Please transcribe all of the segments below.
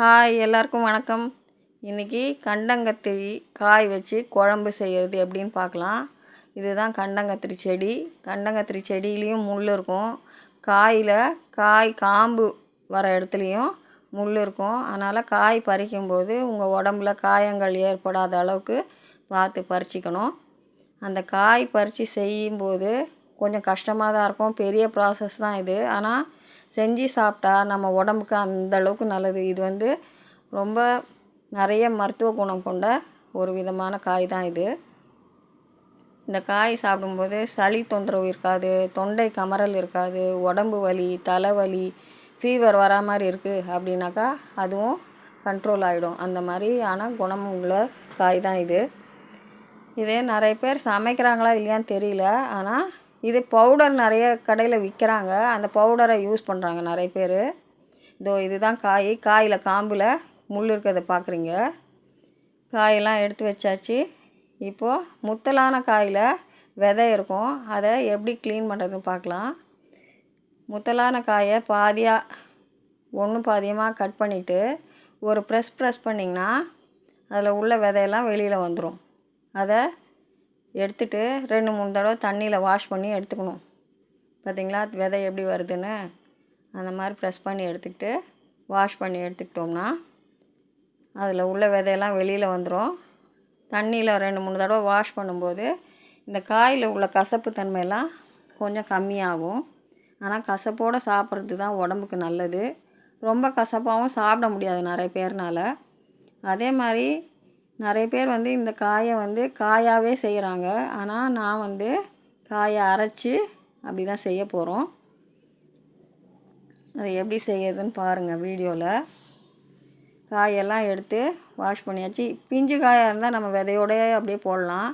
Hi எல்லாருக்கும் வணக்கம். இன்றைக்கி கண்டங்கத்திரி காய் வச்சு குழம்பு செய்கிறது எப்படின்னு பார்க்கலாம். இதுதான் கண்டங்கத்திரி செடி. கண்டங்கத்திரி செடியிலையும் முள் இருக்கும். காயில் காய் காம்பு வர இடத்துலையும் முள் இருக்கும். அதனால் காய் பறிக்கும்போது உங்கள் உடம்புல காயங்கள் ஏற்படாத அளவுக்கு பார்த்து பறிச்சிக்கணும். அந்த காய் பறித்து செய்யும்போது கொஞ்சம் கஷ்டமாக தான் இருக்கும். பெரிய ப்ராசஸ் தான் இது. ஆனால் செஞ்சு சாப்பிட்டா நம்ம உடம்புக்கு அந்த அளவுக்கு நல்லது. இது வந்து ரொம்ப நிறைய மருத்துவ குணம் கொண்ட ஒரு விதமான காய் தான் இது. இந்த காய் சாப்பிடும்போது சளி தொந்தரவு இருக்காது தொண்டை கமரல் இருக்காது உடம்பு வலி தலைவலி ஃபீவர் வரா மாதிரி இருக்குது அப்படின்னாக்கா அதுவும் கண்ட்ரோல் ஆகிடும் அந்த மாதிரியான குணம் உள்ள காய் தான் இது. இதே நிறைய பேர் சமைக்கிறாங்களா இல்லையான்னு தெரியல. ஆனால் இது பவுடர் நிறைய கடையில் விற்கிறாங்க அந்த பவுடரை யூஸ் பண்ணுறாங்க நிறைய பேர். இதோ இதுதான் காய். காயில் காம்பில் முள் இருக்கிறத பார்க்குறீங்க காயெல்லாம் எடுத்து வச்சாச்சு. இப்போது முத்தலான காயில் விதை இருக்கும். அதை எப்படி க்ளீன் பண்ணுறதுன்னு பார்க்கலாம் முத்தலான காயை பாதியாக ஒன்று பாதியமாக கட் பண்ணிவிட்டு ஒரு ப்ரெஸ் ப்ரெஸ் பண்ணிங்கன்னா அதில் உள்ள விதையெல்லாம் வெளியில் வந்துடும் அதை எடுத்துட்டு ரெண்டு மூணு தடவை தண்ணியில் வாஷ் பண்ணி எடுத்துக்கணும். பார்த்தீங்களா விதை எப்படி வருதுன்னு? அந்த மாதிரி ப்ரெஸ் பண்ணி எடுத்துக்கிட்டு வாஷ் பண்ணி எடுத்துக்கிட்டோம்னா அதில் உள்ள விதையெல்லாம் வெளியில் வந்துடும் தண்ணியில் ரெண்டு மூணு தடவை வாஷ் பண்ணும்போது இந்த காயில் உள்ள கசப்பு தன்மையெல்லாம் கொஞ்சம் கம்மியாகும். ஆனால் கசப்போடு சாப்பிட்றது தான் உடம்புக்கு நல்லது. ரொம்ப கசப்பாகவும் சாப்பிட முடியாது நிறைய பேர்னால். அதே மாதிரி நிறைய பேர் வந்து இந்த காயை வந்து காயாகவே செய்கிறாங்க ஆனால் நான் வந்து காயை அரைச்சி அப்படி தான் செய்ய போகிறோம் அதை எப்படி செய்யறதுன்னு பாருங்கள் வீடியோவில் காயெல்லாம் எடுத்து வாஷ் பண்ணியாச்சு. பிஞ்சு காயாக இருந்தால் நம்ம விதையோடய அப்படியே போடலாம்.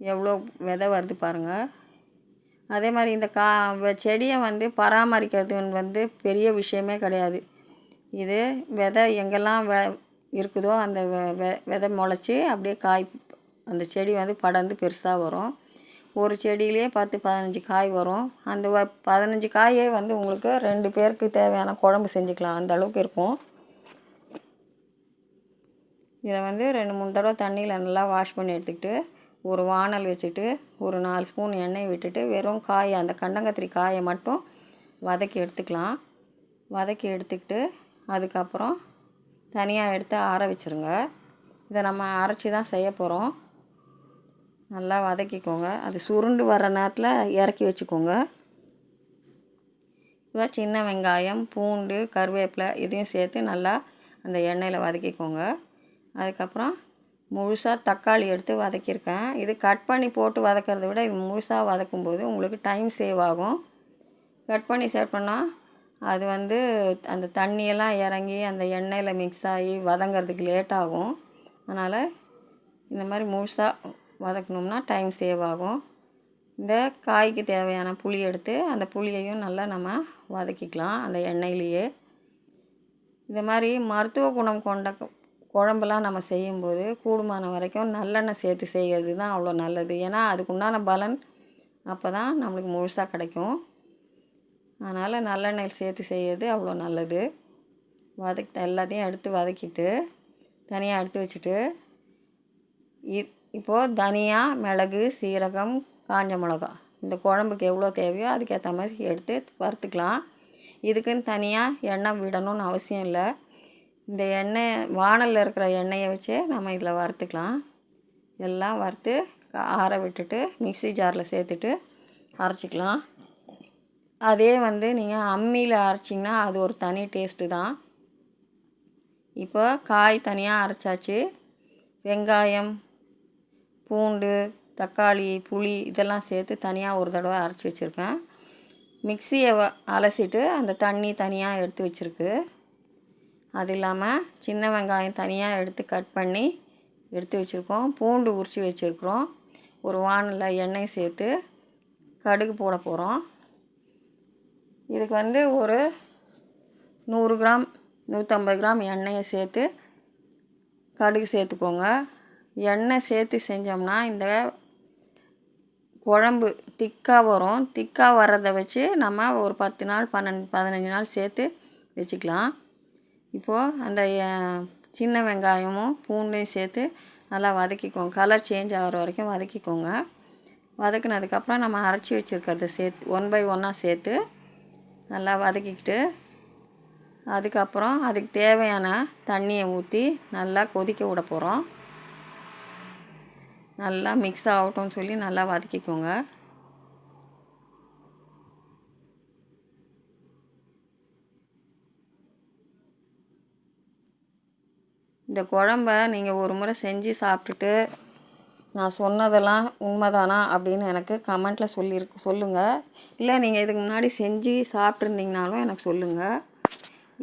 எவ்வளோ விதை வருது பாருங்கள் அதே மாதிரி இந்த கா செடியை வந்து பராமரிக்கிறது வந்து பெரிய விஷயமே கிடையாது. இது விதை எங்கெல்லாம் வெ இருக்குதோ அந்த வெ விதை முளைச்சி அப்படியே காய் அந்த செடி வந்து படர்ந்து பெருசாக வரும். ஒரு செடியிலே பத்து பதினஞ்சு காய் வரும். அந்த வ பதினஞ்சு காயே வந்து உங்களுக்கு ரெண்டு பேருக்கு தேவையான குழம்பு செஞ்சுக்கலாம். அந்த அளவுக்கு இருக்கும். இதை வந்து ரெண்டு மூணு தடவை தண்ணியில் நல்லா வாஷ் பண்ணி எடுத்துக்கிட்டு ஒரு வானல் வச்சுட்டு ஒரு நாலு ஸ்பூன் எண்ணெய் விட்டுட்டு வெறும் காய் அந்த கண்டங்கத்திரி காயை மட்டும் வதக்கி எடுத்துக்கலாம். வதக்கி எடுத்துக்கிட்டு அதுக்கப்புறம் தனியாக எடுத்து ஆற வச்சுருங்க. இதை நம்ம அரைச்சி தான் செய்ய போகிறோம் நல்லா வதக்கிக்கோங்க. அது சுருண்டு வர நேரத்தில் இறக்கி வச்சுக்கோங்க. இப்போ சின்ன வெங்காயம் பூண்டு கருவேப்பிலை இதையும் சேர்த்து நல்லா அந்த எண்ணெயில் வதக்கிக்கோங்க. அதுக்கப்புறம் முழுசாக தக்காளி எடுத்து வதக்கியிருக்கேன். இது கட் பண்ணி போட்டு வதக்கிறத விட இது முழுசாக வதக்கும்போது உங்களுக்கு டைம் சேவ் ஆகும். கட் பண்ணி சேவ் பண்ணால் அது வந்து அந்த தண்ணியெல்லாம் இறங்கி அந்த எண்ணெயில் மிக்ஸ் ஆகி வதங்கிறதுக்கு லேட் ஆகும். அதனால் இந்த மாதிரி முழுசாக வதக்கணும்னா டைம் சேவ் ஆகும். இந்த காய்க்கு தேவையான புளி எடுத்து அந்த புளியையும் நல்லா நம்ம வதக்கிக்கலாம் அந்த எண்ணெயிலேயே. இந்த மாதிரி மருத்துவ குணம் கொண்ட குழம்புலாம் நம்ம செய்யும்போது கூடுமான வரைக்கும் நல்லெண்ணெய் சேர்த்து செய்கிறது தான் அவ்வளோ நல்லது. ஏன்னா அதுக்குண்டான பலன் அப்போ தான் நம்மளுக்கு முழுசாக கிடைக்கும். அதனால் நல்லெண்ணெய் சேர்த்து செய்கிறது அவ்வளோ நல்லது. வதக்கி எல்லாத்தையும் எடுத்து வதக்கிட்டு தனியாக எடுத்து வச்சுட்டு இ இப்போது தனியா மிளகு சீரகம் காஞ்ச மிளகா இந்த குழம்புக்கு எவ்வளோ தேவையோ அதுக்கேற்ற மாதிரி எடுத்து வறுத்துக்கலாம். இதுக்குன்னு தனியாக எண்ணெய் விடணும்னு அவசியம் இல்லை. இந்த எண்ணெய் வானலில் இருக்கிற எண்ணெயை வச்சு நம்ம இதில் வறுத்துக்கலாம். எல்லாம் வறுத்து ஆற விட்டுட்டு மிக்சி ஜாரில் சேர்த்துட்டு அரைச்சிக்கலாம். அதே வந்து நீங்கள் அம்மியில் அரைச்சிங்கன்னா அது ஒரு தனி டேஸ்ட்டு தான். இப்போ காய் தனியாக அரைச்சாச்சு. வெங்காயம் பூண்டு தக்காளி புளி இதெல்லாம் சேர்த்து தனியாக ஒரு தடவை அரைச்சி வச்சுருக்கேன் மிக்சியை அலசிட்டு அந்த தண்ணி தனியாக எடுத்து வச்சுருக்கு. அது இல்லாமல் சின்ன வெங்காயம் தனியாக எடுத்து கட் பண்ணி எடுத்து வச்சுருக்கோம். பூண்டு உரித்து வச்சுருக்குறோம். ஒரு வானில் எண்ணெய் சேர்த்து கடுகு போட போகிறோம் இதுக்கு வந்து ஒரு நூறு கிராம் நூற்றம்பது கிராம் எண்ணெயை சேர்த்து கடுகு சேர்த்துக்கோங்க. எண்ணெய் சேர்த்து செஞ்சோம்னா இந்த குழம்பு திக்காக வரும். திக்காக வர்றதை வச்சு நம்ம ஒரு பத்து நாள் பன்னெண்டு பதினஞ்சு நாள் சேர்த்து வச்சுக்கலாம். இப்போது அந்த சின்ன வெங்காயமும் பூண்டையும் சேர்த்து நல்லா வதக்கிக்கோங்க. கலர் சேஞ்ச் ஆகிற வரைக்கும் வதக்கிக்கோங்க. வதக்குனதுக்கப்புறம் நம்ம அரைச்சி வச்சுருக்கிறத சேர்த்து ஒன் பை ஒன்னாக சேர்த்து நல்லா வதக்கிக்கிட்டு அதுக்கப்புறம் அதுக்கு தேவையான தண்ணியை ஊற்றி நல்லா கொதிக்க விட போகிறோம் நல்லா மிக்ஸ் ஆகட்டும்னு சொல்லி நல்லா வதக்கிக்கோங்க. இந்த குழம்ப நீங்கள் ஒரு முறை செஞ்சு சாப்பிட்டுட்டு நான் சொன்னதெல்லாம் உண்மைதானா அப்படின்னு எனக்கு கமெண்ட்டில் சொல்லியிருக்கு சொல்லுங்கள் இல்லை நீங்கள் இதுக்கு முன்னாடி செஞ்சு சாப்பிட்ருந்தீங்கனாலும் எனக்கு சொல்லுங்கள்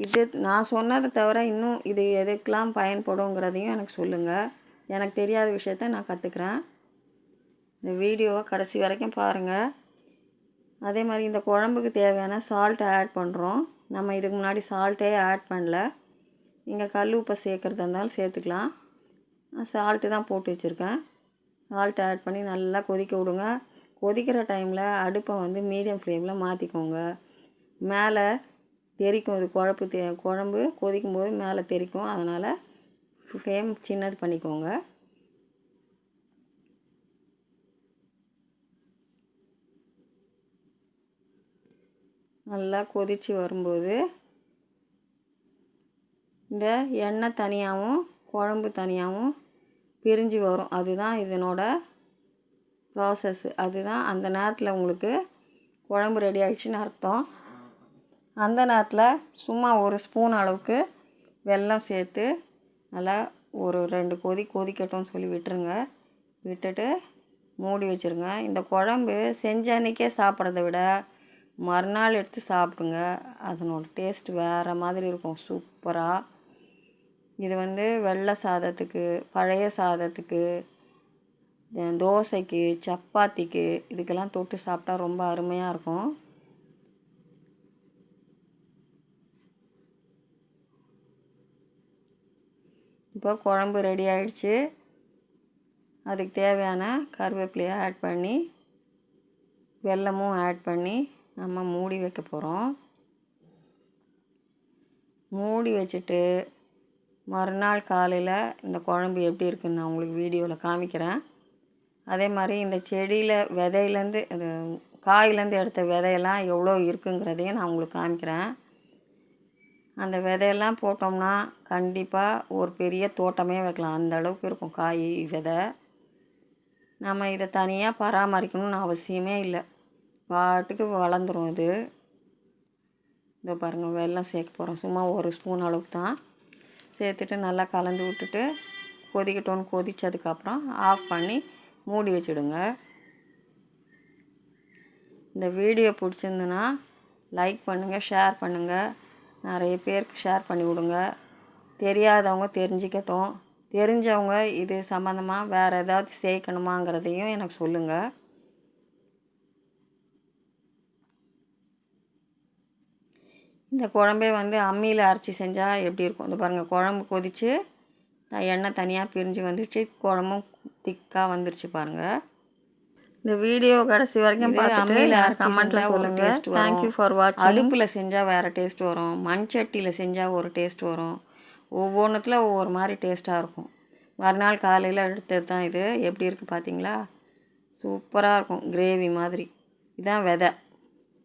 இது நான் சொன்னதை தவிர இன்னும் இது எதுக்கெலாம் பயன்படுங்கிறதையும் எனக்கு சொல்லுங்கள் எனக்கு தெரியாத விஷயத்த நான் கற்றுக்குறேன் இந்த வீடியோவை கடைசி வரைக்கும் பாருங்கள் அதே மாதிரி இந்த குழம்புக்கு தேவையான சால்ட்டை ஆட் பண்ணுறோம் நம்ம இதுக்கு முன்னாடி சால்ட்டே ஆட் பண்ணல. நீங்கள் கல் உப்பை சேர்க்குறதா இருந்தாலும் சேர்த்துக்கலாம். நான் சால்ட்டு தான் போட்டு வச்சுருக்கேன். சால்ட் ஆட் பண்ணி நல்லா கொதிக்க விடுங்க. கொதிக்கிற டைமில் அடுப்பை வந்து மீடியம் ஃப்ளேமில் மாற்றிக்கோங்க மேலே தெரிக்கும் இது குழப்பு தே குழம்பு கொதிக்கும் போது மேலே தெரிக்கும். அதனால் ஃப்ளேம் சின்னது பண்ணிக்கோங்க. நல்லா கொதித்து வரும்போது இந்த எண்ணெய் தனியாகவும் குழம்பு தனியாகவும் பிரிஞ்சு வரும். அதுதான் இதனோட ப்ராசஸ் அதுதான் அந்த நேரத்தில் உங்களுக்கு குழம்பு ரெடி ஆகிடுச்சின்னு அர்த்தம். அந்த நேரத்தில் சும்மா ஒரு ஸ்பூன் அளவுக்கு வெல்லம் சேர்த்து நல்லா ஒரு ரெண்டு கொதி கொதிக்கட்டும்னு சொல்லி விட்டுருங்க. விட்டுட்டு மூடி வச்சுருங்க. இந்த குழம்பு செஞ்ச அன்றைக்கே சாப்பிட்றத விட மறுநாள் எடுத்து சாப்பிடுங்க. அதனோட டேஸ்ட் வேறு மாதிரி இருக்கும். சூப்பராக இது வந்து வெள்ளை சாதத்துக்கு பழைய சாதத்துக்கு தோசைக்கு சப்பாத்திக்கு இதுக்கெல்லாம் தொட்டு சாப்பிட்டா ரொம்ப அருமையாக இருக்கும். இப்போ குழம்பு ரெடி ஆயிடுச்சு. அதுக்கு தேவையான கருவேப்பிலையை ஆட் பண்ணி வெல்லமும் ஆட் பண்ணி நம்ம மூடி வைக்க போகிறோம் மூடி வச்சுட்டு மறுநாள் காலையில் இந்த குழம்பு எப்படி இருக்குன்னு நான் உங்களுக்கு வீடியோவில் காமிக்கிறேன். அதே மாதிரி இந்த செடியில் விதையிலேருந்து இது காயிலேருந்து எடுத்த விதையெல்லாம் எவ்வளோ இருக்குங்கிறதையும் நான் உங்களுக்கு காமிக்கிறேன். அந்த விதையெல்லாம் போட்டோம்னா கண்டிப்பாக ஒரு பெரிய தோட்டமே வைக்கலாம். அந்த அளவுக்கு இருக்கும் காய் விதை. நம்ம இதை தனியாக பராமரிக்கணும்னு அவசியமே இல்லை. பாட்டுக்கு வளர்ந்துரும் இது. இதை பாருங்கள் வெள்ளம் சேர்க்க போகிறோம் சும்மா ஒரு ஸ்பூன் அளவுக்கு தான். சேர்த்துட்டு நல்லா கலந்து விட்டுட்டு கொதிக்கட்டோன்னு கொதித்ததுக்கப்புறம் ஆஃப் பண்ணி மூடி வச்சுடுங்க. இந்த வீடியோ பிடிச்சிருந்துன்னா லைக் பண்ணுங்கள் ஷேர் பண்ணுங்கள் நிறைய பேருக்கு ஷேர் பண்ணி விடுங்க. தெரியாதவங்க தெரிஞ்சுக்கட்டும். தெரிஞ்சவங்க இது சம்மந்தமாக வேறு ஏதாவது சேர்க்கணுமாங்கிறதையும் எனக்கு சொல்லுங்கள் இந்த குழம்பே வந்து அம்மியில் அரைச்சி செஞ்சால் எப்படி இருக்கும்? இந்த பாருங்கள் குழம்பு கொதித்து எண்ணெய் தனியாக பிரிஞ்சு வந்துடுச்சு குழம்பும் திக்காக வந்துருச்சு பாருங்கள் இந்த வீடியோ கடைசி வரைக்கும் அம்மியில செஞ்சா ஒரு taste வரும். தேங்க்யூ ஃபார் வாட்சிங் அடுப்பில் செஞ்சால் வேறு டேஸ்ட் வரும். மண் சட்டியில் செஞ்சால் ஒரு டேஸ்ட் வரும். ஒவ்வொன்றுத்துல ஒவ்வொரு மாதிரி டேஸ்ட்டாக இருக்கும். மறுநாள் காலையில் எடுத்தது தான் இது. எப்படி இருக்குது பார்த்தீங்களா சூப்பராக இருக்கும். கிரேவி மாதிரி. இதான் விதை.